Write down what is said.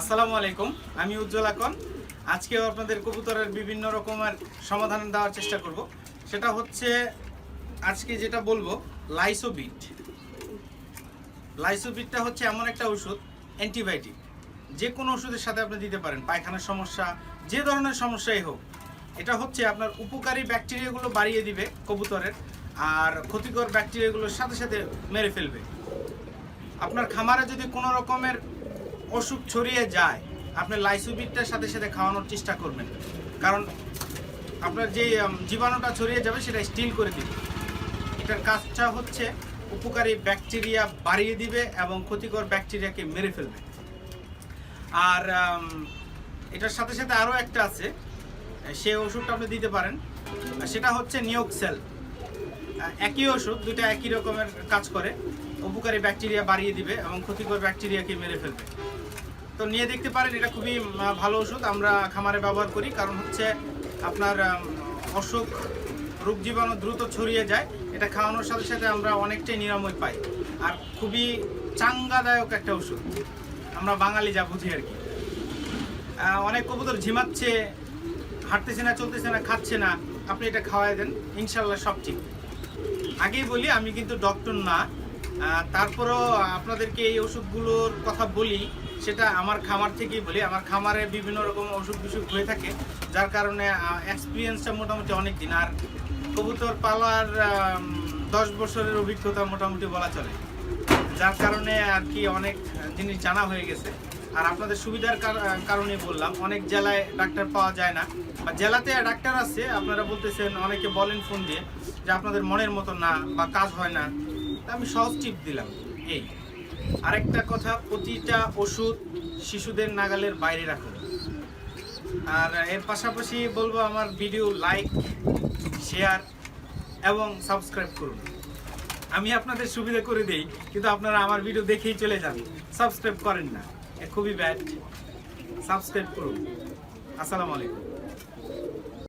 আসসালামু আলাইকুম, আমি উজ্জ্বল আকন। আজকেও আপনাদের কবুতরের বিভিন্ন রকমের সমাধান দেওয়ার চেষ্টা করব। সেটা হচ্ছে, আজকে যেটা বলব, লাইসোবিট। লাইসোবিটটা হচ্ছে এমন একটা ওষুধ, অ্যান্টিবায়োটিক। যে কোনো ওষুধের সাথে আপনি দিতে পারেন, পায়খানার সমস্যা, যে ধরনের সমস্যাই হোক। এটা হচ্ছে আপনার উপকারী ব্যাকটেরিয়াগুলো বাড়িয়ে দিবে কবুতরের, আর ক্ষতিকর ব্যাকটেরিয়াগুলোর সাথে সাথে মেরে ফেলবে। আপনার খামারে যদি কোনো রকমের অসুখ ছড়িয়ে যায়, আপনি লাইসোবিটটার সাথে সাথে খাওয়ানোর চেষ্টা করবেন। কারণ আপনার যে জীবাণুটা ছড়িয়ে যাবে সেটা স্টিল করে দিবে। এটার কাজটা হচ্ছে উপকারী ব্যাকটেরিয়া বাড়িয়ে দিবে এবং ক্ষতিকর ব্যাকটেরিয়াকে মেরে ফেলবে। আর এটার সাথে সাথে আরও একটা আছে, সে ওষুধটা আপনি দিতে পারেন। সেটা হচ্ছে নিয়োক্সেল একই ওষুধ দুটা একই রকমের কাজ করে। উপকারী ব্যাকটেরিয়া বাড়িয়ে দিবে এবং ক্ষতিকর ব্যাকটেরিয়াকে মেরে ফেলবে। তো নিয়ে দেখতে পারেন, এটা খুবই ভালো ওষুধ। আমরা খামারে ব্যবহার করি, কারণ হচ্ছে আপনার অসুখ, রোগ জীবাণু দ্রুত ছড়িয়ে যায়। এটা খাওয়ানোর সাথে সাথে আমরা অনেকটাই নিরাময় পাই। আর খুবই চাঙ্গাদায়ক একটা ওষুধ। আমরা বাঙালি যা বুঝি আর কি। অনেক কবুতর ঝিমাচ্ছে, হাঁটতেছে না, চলতেছে না, খাচ্ছে না, আপনি এটা খাওয়াই দেন, ইনশাল্লাহ সব ঠিক। আগেই বলি, আমি কিন্তু ডক্টর না। তারপরও আপনাদেরকে এই ওষুধগুলোর কথা বলি, সেটা আমার খামার থেকেই বলি। আমার খামারে বিভিন্ন রকম অসুখ বিসুখ হয়ে থাকে, যার কারণে এক্সপিরিয়েন্সটা মোটামুটি অনেক দিন আর কবুতর পালার দশ বছরের অভিজ্ঞতা মোটামুটি বলা চলে। যার কারণে আর কি অনেক জিনিস জানা হয়ে গেছে। আর আপনাদের সুবিধার কারণে বললাম, অনেক জেলায় ডাক্তার পাওয়া যায় না। বা জেলাতে ডাক্তার আছে, আপনারা বলতেছেন, অনেকে বলেন ফোন দিয়ে যে আপনাদের মনের মতো না বা কাজ হয় না। আমি সহজ টিপ দিলাম। এই, আরেকটা কথা, প্রতিটা ওষুধ শিশুদের নাগালের বাইরে রাখুন। আর এর পাশাপাশি বলব আমার ভিডিও লাইক শেয়ার এবং সাবস্ক্রাইব করুন। আমি আপনাদের সুবিধা করে দেই, কিন্তু আপনারা আমার ভিডিও দেখেই চলে যান। সাবস্ক্রাইব করেন না খুবই ব্যাড সাবস্ক্রাইব করুন। আসসালামু আলাইকুম।